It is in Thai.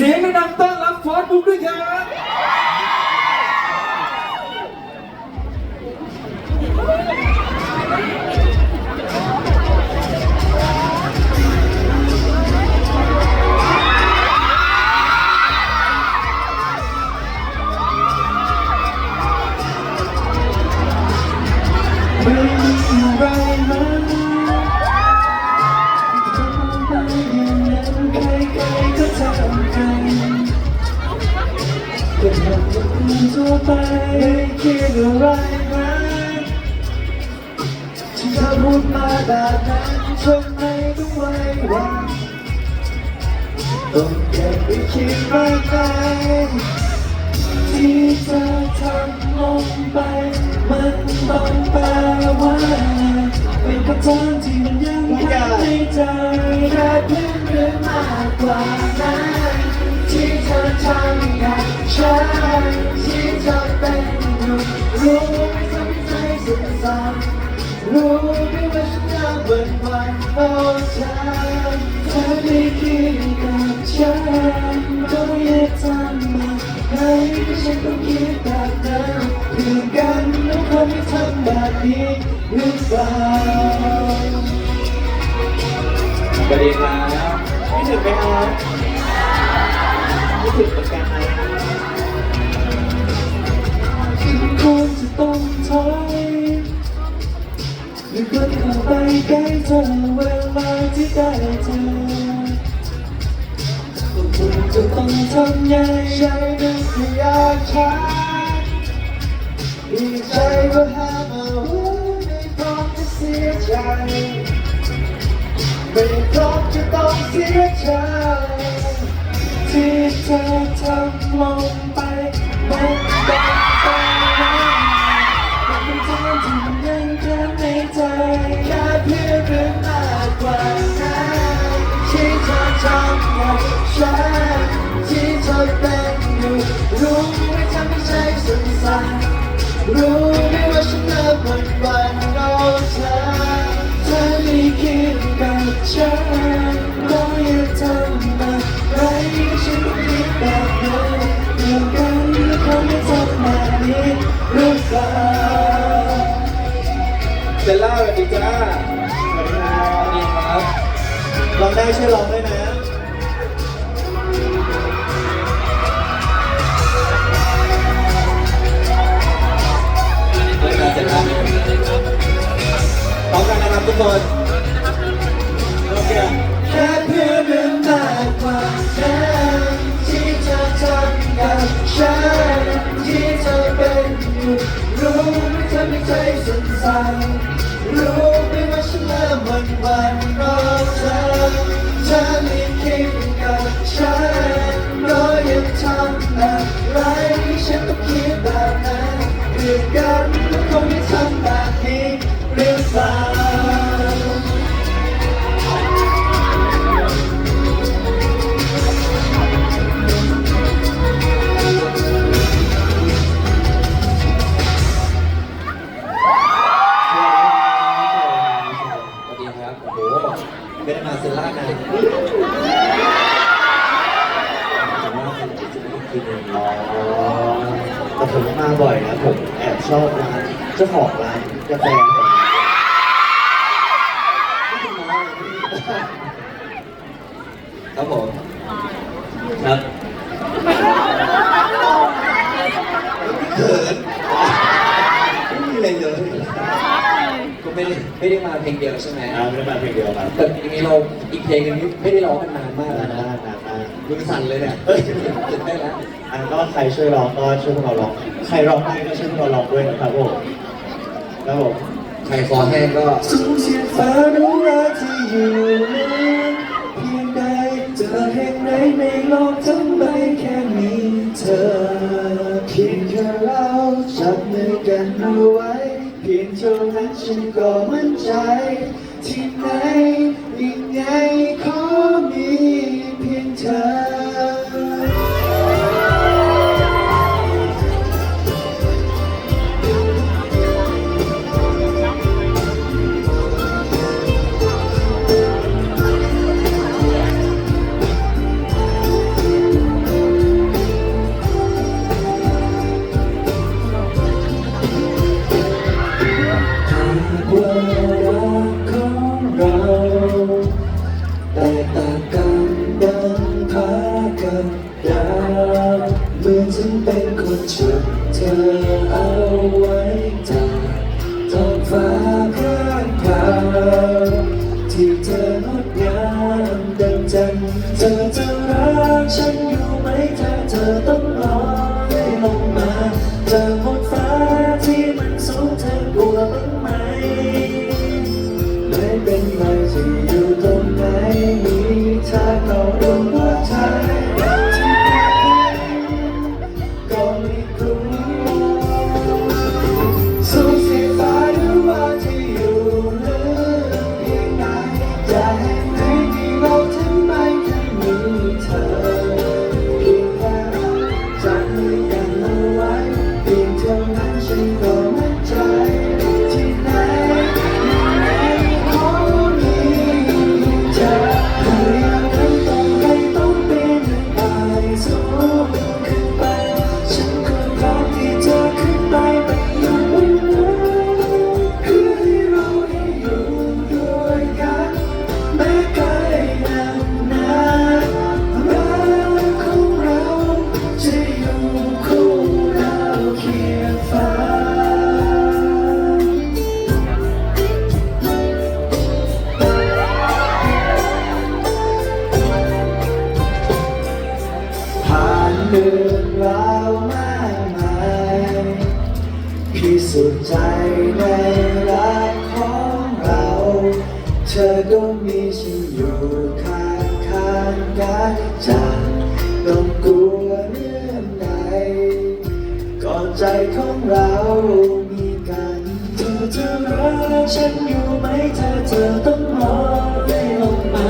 เสียงดังๆต้อนรับฟอสบุ๊กด้วยครับ ก็ทำกับคุณทั่วไปไม่คิดอะไรมันที่เธอพูดมาแบบนั้นทำไมต้องไว้วันต้องเก็บไปคิดมากไปที่เธอทำลงไป มันต้องแปลว่าเป็นคำถามที่มันยังคางในใจแค่เพียงหรือมากกว่านั้น ที่เธอทำกับฉันที่เธอเป็นอยู่รู้ไหมทำให้ใจสุดสันรู้ไหมว่าฉันจะเบิดวันเอาเธอเธอได้คิดกับฉันก็ยังทำมาให้ฉันต้องคิดแบบนั้นเพื่อกันแล้วคนไม่ทำแบบนี้หรือเปล่าสวัสดีครับไม่ถึงไหมครับ สึกเหมือนกันนควรจะต้องถอยหรือควรเข้าไปใกล้เธอเวลาที่ได้เจอคุณจะต้องทำยังไงใจนึกอยากช้าดีใจก็ห้ามเอาไม่พร้อมจะเสียใจ ไม่พร้อมจะต้องเสียใจ ที่เธอทำลงไปมันต้องไปมันเป็นทางที่มันยังเกินในใจแค่เพียงหรือมากกว่านั้นที่เธอทำกับฉันที่เธอเป็นอยู่รู้ไหมทำให้ใจสั่นสั่นรู้ไหมว่าฉันเลิกวันวันเอาเธอเธอไม่คิดกับฉัน เซลล่าสวัสดีจ้าสวัสดีครับลองได้ช่วยลองด้วยนะเริ่มงานเสร็จแล้วพร้อมกันนะครับทุกคนโอเคแค่เพื่อนหรือมากกว่านั้นที่เธอทำกับฉันที่เธอเป็นอยู่รู้ไหมเธอไม่ใจสั่นสั่น อะไรฉันก็คิดแบบนั้นเพื่อกันแล้วคงไม่ทำแบบนี้หรือเปล่าสวัสดีครับ โอ้โหไม่ได้มาเซลล่านาน ผมมาบ่อยนะผมแอบชอบร้านเจ้าของร้านกาแฟผมครับผมครับไม่มีอะไรเลยก็ไม่ได้ไม่ได้มาเพลงเดียวใช่ไหมอ่าไม่ได้มาเพลงเดียวครับแต่เพลงนี้เราอีกเพลงนึงไม่ได้ร้องกันนานมากแล้วนะ มือสั่นเลยเนี่ยเฮ้ยตื่นเต้นแล้วอันก็ใครช่วยร้องก็ช่วยพวกเราร้อง ใครร้องได้ก็ช่วยพวกเราร้องด้วยนะครับผมครับผมใครคอแห้งก็สูญเสียฟ้ารู้รักที่อยู่นั้นเพียงใดเจอแห่งไหนในโลกทั้งใบแค่มีเธอเพียงแค่เราจับมือกันเอาไว้ เพียงเท่านั้นฉันก็มั่นใจที่ไหน เป็นคนฉุดเธอเอาไว้จากท้องฟ้าข้างคาวที่เธองดงามดังจันทร์เธอจะรักฉันอยูุ่ขใจในรักของเรา เธอต้องมีฉันอยู่ข้างข้างกันจะต้องกลัวเรื่องใดก่อนใจของเรามีกันเธอจะรักฉันอยู่ไหมเธอเธอต้องมองได้ลงมา